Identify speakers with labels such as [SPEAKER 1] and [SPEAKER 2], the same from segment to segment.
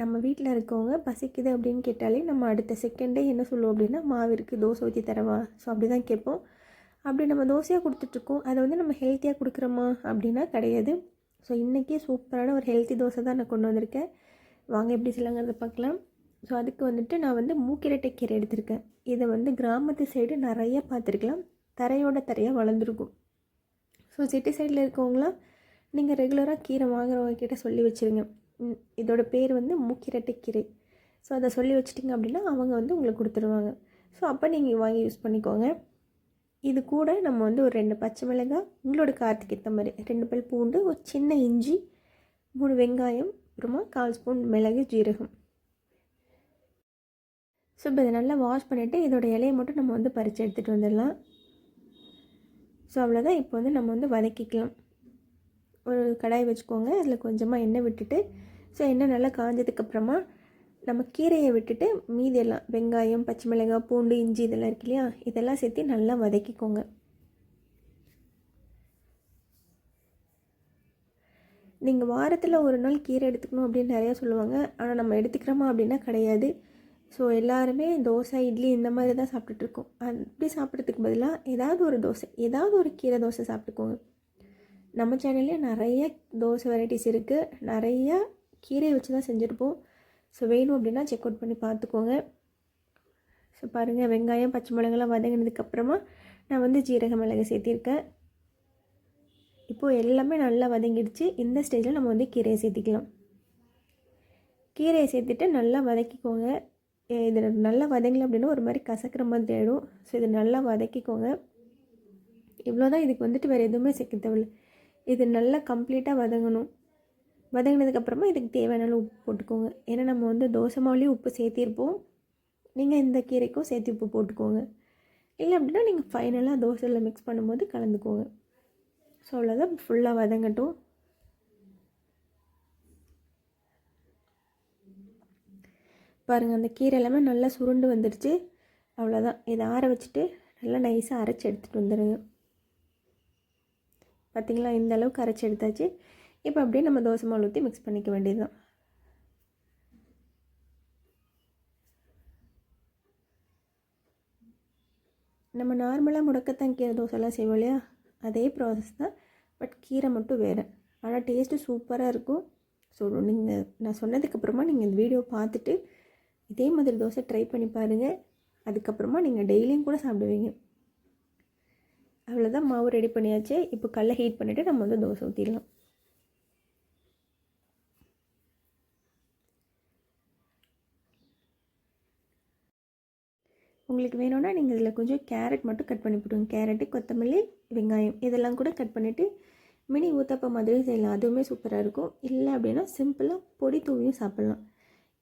[SPEAKER 1] நம்ம வீட்டில் இருக்கவங்க பசிக்குது அப்படின்னு கேட்டாலே நம்ம அடுத்த செகண்டே என்ன சொல்லுவோம் அப்படின்னா மாவு இருக்குது தோசை ஊற்றி தரவா ஸோ அப்படி தான் கேட்போம். அப்படி நம்ம தோசையாக கொடுத்துட்ருக்கோம். அதை வந்து நம்ம ஹெல்த்தியாக கொடுக்குறோமா அப்படின்னா கிடையாது. ஸோ இன்றைக்கே சூப்பரான ஒரு ஹெல்த்தி தோசை தான் நான் கொண்டு வந்திருக்கேன். வாங்க எப்படி செய்யலாங்கிறத பார்க்கலாம். ஸோ அதுக்கு வந்துட்டு நான் வந்து மூக்கிரட்டை கீரை எடுத்திருக்கேன். இதை வந்து கிராமத்து சைடு நிறைய பார்த்துருக்கலாம். தரையோட தரையாக வளர்ந்துருக்கும். ஸோ சிட்டி சைடில் இருக்கவங்களாம் நீங்கள் ரெகுலராக கீரை வாங்குறவங்க கிட்ட சொல்லி வச்சுருங்க. இதோட பேர் வந்து மூக்கிரட்டை கீரை. ஸோ அதை சொல்லி வச்சிட்டிங்க அப்படின்னா அவங்க வந்து உங்களுக்கு கொடுத்துருவாங்க. ஸோ அப்போ நீங்கள் வாங்கி யூஸ் பண்ணிக்கோங்க. இது கூட நம்ம வந்து ஒரு ரெண்டு பச்சை மிளகாய் உங்களோட காரத்துக்கு ஏற்ற மாதிரி ரெண்டு பல் பூண்டு ஒரு சின்ன இஞ்சி மூணு வெங்காயம் அப்புறமா கால் ஸ்பூன் மிளகு ஜீரகம். ஸோ இப்போ இதை நல்லா வாஷ் பண்ணிவிட்டு இதோட இலையை மட்டும் நம்ம வந்து பறித்து எடுத்துகிட்டு வந்துடலாம். ஸோ அவ்வளோதான் இப்போ வந்து நம்ம வந்து வதக்கிக்கலாம். ஒரு கடாய் வச்சுக்கோங்க. அதில் கொஞ்சமாக எண்ணெய் விட்டுட்டு ஸோ எண்ணெய் நல்லா காஞ்சதுக்கப்புறமா நம்ம கீரையை விட்டுட்டு மீதியெல்லாம் வெங்காயம் பச்சை மிளகாய் பூண்டு இஞ்சி இதெல்லாம் இருக்கு இல்லையா? இதெல்லாம் சேர்த்து நல்லா வதக்கிக்கோங்க. நீங்கள் வாரத்தில் ஒரு நாள் கீரை எடுத்துக்கணும் அப்படின்னு நிறையா சொல்லுவாங்க. ஆனால் நம்ம எடுத்துக்கிறோமா அப்படின்னா கிடையாது. ஸோ எல்லாருமே தோசை இட்லி இந்த மாதிரி தான் சாப்பிட்டுட்ருக்கோம் அப்படி சாப்பிட்றதுக்கு பதிலாக ஏதாவது ஒரு தோசை ஏதாவது ஒரு கீரை தோசை சாப்பிட்டுக்கோங்க. நம்ம சேனல்லே நிறைய தோசை வெரைட்டிஸ் இருக்குது நிறையா கீரையை வச்சு தான் செஞ்சுருப்போம். ஸோ வேணும் அப்படின்னா செக் அவுட் பண்ணி பார்த்துக்கோங்க. ஸோ பாருங்கள் வெங்காயம் பச்சை மிளகாலாம் வதங்கினதுக்கப்புறமா நான் வந்து ஜீரக மிளகு சேர்த்திருக்கேன். இப்போது எல்லாமே நல்லா வதங்கிடுச்சு. இந்த ஸ்டேஜில் நம்ம வந்து கீரையை சேர்த்திக்கலாம். கீரையை சேர்த்துட்டு நல்லா வதக்கிக்கோங்க. இது நல்லா வதங்கல அப்படின்னா ஒரு மாதிரி கசக்கிற மாதிரி ஆகிடும் ஸோ இது நல்லா வதக்கிக்கோங்க. இவ்வளோ தான் இதுக்கு வந்துட்டு வேறு எதுவுமே சேர்க்க தேவையில்லை. இது நல்லா கம்ப்ளீட்டாக வதங்கணும். வதங்கினதுக்கப்புறமா இதுக்கு தேவையான உப்பு போட்டுக்கோங்க. ஏன்னா நம்ம வந்து தோசை மாவுலேயும் உப்பு சேர்த்திருப்போம். நீங்கள் இந்த கீரைக்கும் சேர்த்து உப்பு போட்டுக்கோங்க. இல்லை அப்படின்னா நீங்கள் ஃபைனலாக தோசையில் மிக்ஸ் பண்ணும்போது கலந்துக்கோங்க. ஸோ அவ்வளோதான் ஃபுல்லாக வதங்கட்டும். பாருங்கள் அந்த கீரை எல்லாமே நல்லா சுருண்டு வந்துடுச்சு அவ்வளோதான் இதை ஆற வச்சுட்டு நல்லா நைஸாக அரைச்சி எடுத்துகிட்டு வந்துடுங்க பார்த்திங்களா? இந்த அளவுக்கு அரைச்சி எடுத்தாச்சு. இப்போ அப்படியே நம்ம தோசை மாவு ஊற்றி மிக்ஸ் பண்ணிக்க வேண்டியது தான் நம்ம நார்மலாக முடக்கத்தான் கீரை தோசைலாம் செய்வோம் இல்லையா? அதே ப்ராசஸ் தான். பட் கீரை மட்டும் வேறு. ஆனால் டேஸ்ட்டு சூப்பராக இருக்கும். ஸோ நீங்கள் நான் சொன்னதுக்கப்புறமா நீங்கள் இந்த வீடியோ பார்த்துட்டு இதே மாதிரி தோசை ட்ரை பண்ணி பாருங்கள் அதுக்கப்புறமா நீங்கள் டெய்லியும் கூட சாப்பிடுவீங்க. அவ்வளோதான் மாவு ரெடி பண்ணியாச்சு. இப்போ கல்லை ஹீட் பண்ணிவிட்டு நம்ம வந்து தோசை ஊற்றிடலாம் உங்களுக்கு வேணும்னா நீங்கள் இதில் கொஞ்சம் கேரட் மட்டும் கட் பண்ணி போட்டுங்க கேரட்டு கொத்தமல்லி வெங்காயம் இதெல்லாம் கூட கட் பண்ணிவிட்டு மினி ஊத்தப்பம் மாதிரி செய்யலாம். அதுவுமே சூப்பராக இருக்கும். இல்லை அப்படின்னா சிம்பிளாக பொடி தூவியும் சாப்பிட்லாம்.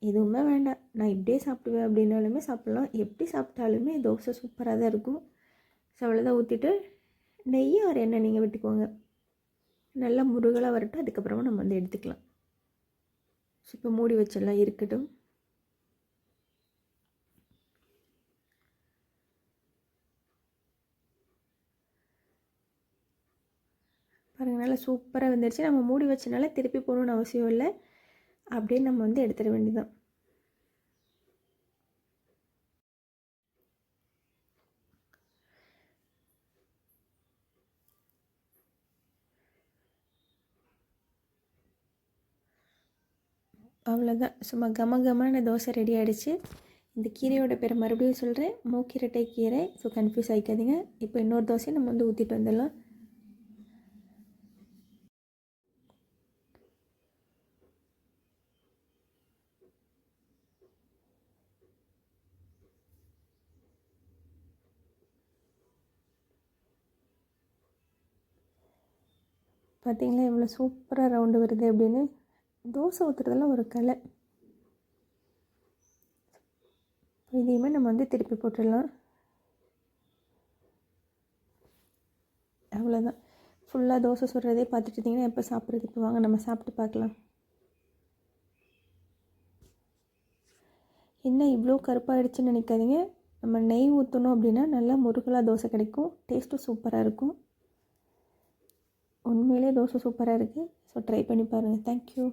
[SPEAKER 1] எதுவுமே வேண்டாம். நான் இப்படியே சாப்பிடுவேன் அப்படின்னாலுமே சாப்பிட்லாம். எப்படி சாப்பிட்டாலுமே தோசை சூப்பராக தான் இருக்கும். ஸோ அவ்வளோதான் ஊற்றிட்டு நெய் ஒரு எண்ணெய் நீங்கள் விட்டுக்கோங்க. நல்லா முருகலாக வரட்டும். அதுக்கப்புறமா நம்ம வந்து எடுத்துக்கலாம். ஸோ இப்போ மூடி வச்சிடலாம் இருக்கட்டும். பாருங்கள் நல்லா சூப்பராக வந்துருச்சு. நம்ம மூடி வச்சனால திருப்பி போகணுன்னு அவசியம் இல்லை. அப்படியே நம்ம வந்து எடுத்துட வேண்டியதான் அவ்வளோதான் சும்மா கம கமான தோசை ரெடி ஆகிடுச்சு இந்த கீரையோட பேரை மறுபடியும் சொல்கிறேன் மூக்கிரட்டை கீரை. ஸோ கன்ஃபியூஸ் ஆகிக்காதீங்க இப்போ இன்னொரு தோசையை நம்ம வந்து ஊற்றிட்டு வந்துடலாம். பார்த்தீங்களா எவ்வளோ சூப்பராக ரவுண்டு வருது அப்படின்னு. தோசை ஊற்றுறதெல்லாம் ஒரு கலை. இதையுமே நம்ம வந்து திருப்பி போட்டுடலாம். அவ்வளோதான் ஃபுல்லாக தோசை சுடுறதே பார்த்துட்டு இருந்தீங்கன்னா எப்போ சாப்பிட்றதுக்கு வாங்க நம்ம சாப்பிட்டு பார்க்கலாம். என்ன இவ்வளோ கருப்பாகிடுச்சுன்னு நினைக்காதீங்க. நம்ம நெய் ஊற்றணும் அப்படின்னா நல்லா முருகலாக தோசை கிடைக்கும். டேஸ்ட்டும் சூப்பராக இருக்கும். உண்மையிலே தோசை சூப்பராக இருக்குது ஸோ ட்ரை பண்ணி பாருங்கள் தேங்க்யூ